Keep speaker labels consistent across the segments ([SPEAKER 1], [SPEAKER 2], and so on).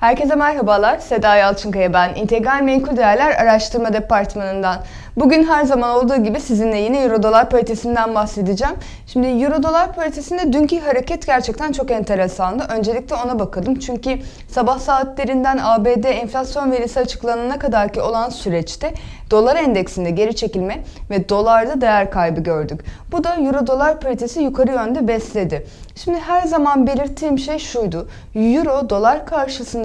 [SPEAKER 1] Herkese merhabalar. Seda Yalçınkaya ben. İntegral Menkul Değerler Araştırma Departmanı'ndan. Bugün her zaman olduğu gibi sizinle yine Euro dolar paritesinden bahsedeceğim. Şimdi Euro dolar paritesinde dünkü hareket gerçekten çok enteresandı. Öncelikle ona bakalım. Çünkü sabah saatlerinden ABD enflasyon verisi açıklanana kadarki olan süreçte dolar endeksinde geri çekilme ve dolarda değer kaybı gördük. Bu da Euro dolar paritesi yukarı yönde besledi. Şimdi her zaman belirttiğim şey şuydu. Euro dolar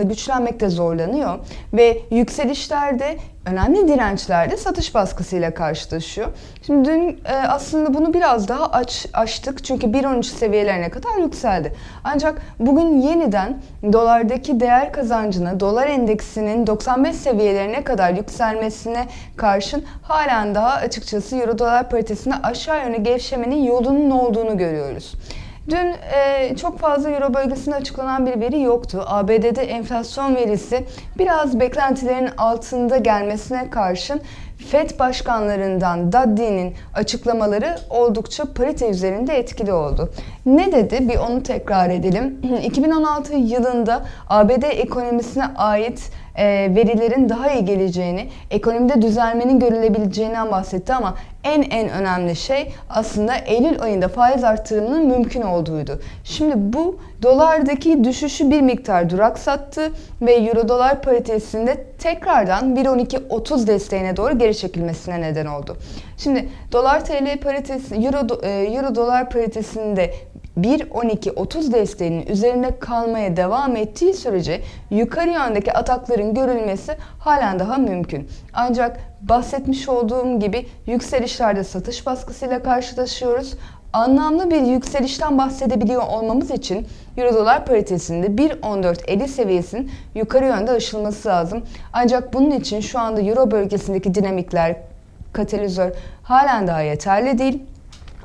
[SPEAKER 1] karşısında güçlenmekte zorlanıyor ve yükselişlerde önemli dirençlerde satış baskısıyla karşılaşıyor. Şimdi dün e, aslında bunu biraz daha aç, açtık çünkü 1.13 seviyelerine kadar yükseldi. Ancak bugün yeniden dolardaki değer kazancını dolar endeksinin 95 seviyelerine kadar yükselmesine karşın halen daha açıkçası euro dolar paritesinde aşağı yönlü gevşemenin yolunun olduğunu görüyoruz. Dün e, çok fazla Euro bölgesinde açıklanan bir veri yoktu. ABD'de enflasyon verisi biraz beklentilerin altında gelmesine karşın FED başkanlarından Daddy'nin açıklamaları oldukça parite üzerinde etkili oldu. Ne dedi? Bir onu tekrar edelim. 2016 yılında ABD ekonomisine ait e, verilerin daha iyi geleceğini, ekonomide düzelmenin görülebileceğinden bahsetti ama en en önemli şey aslında Eylül ayında faiz artırımının mümkün olduğuydu. Şimdi bu dolardaki düşüşü bir miktar duraksattı ve euro dolar paritesinde tekrardan 1.12.30 desteğine doğru geri çekilmesine neden oldu. Şimdi dolar TL paritesi euro, e, euro dolar paritesinde 1.12.30 desteğinin üzerinde kalmaya devam ettiği sürece yukarı yöndeki atakların görülmesi halen daha mümkün. Ancak bahsetmiş olduğum gibi yükselişlerde satış baskısıyla karşılaşıyoruz. Anlamlı bir yükselişten bahsedebiliyor olmamız için Euro dolar paritesinde 1.14.50 seviyesinin yukarı yönde aşılması lazım. Ancak bunun için şu anda Euro bölgesindeki dinamikler, katalizör halen daha yeterli değil.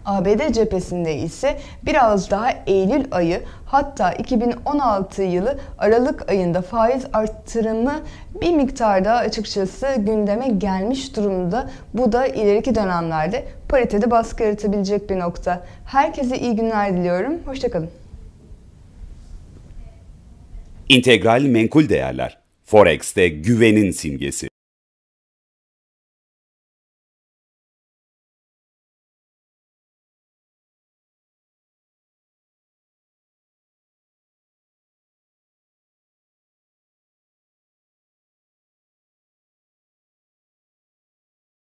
[SPEAKER 1] ABD cephesinde ise biraz daha Eylül ayı hatta 2016 yılı Aralık ayında faiz arttırımı bir miktar daha açıkçası gündeme gelmiş durumda. Bu da ileriki dönemlerde paritede baskı yaratabilecek bir nokta. Herkese iyi günler diliyorum. Hoşçakalın.
[SPEAKER 2] İntegral menkul değerler. Forex'te güvenin simgesi.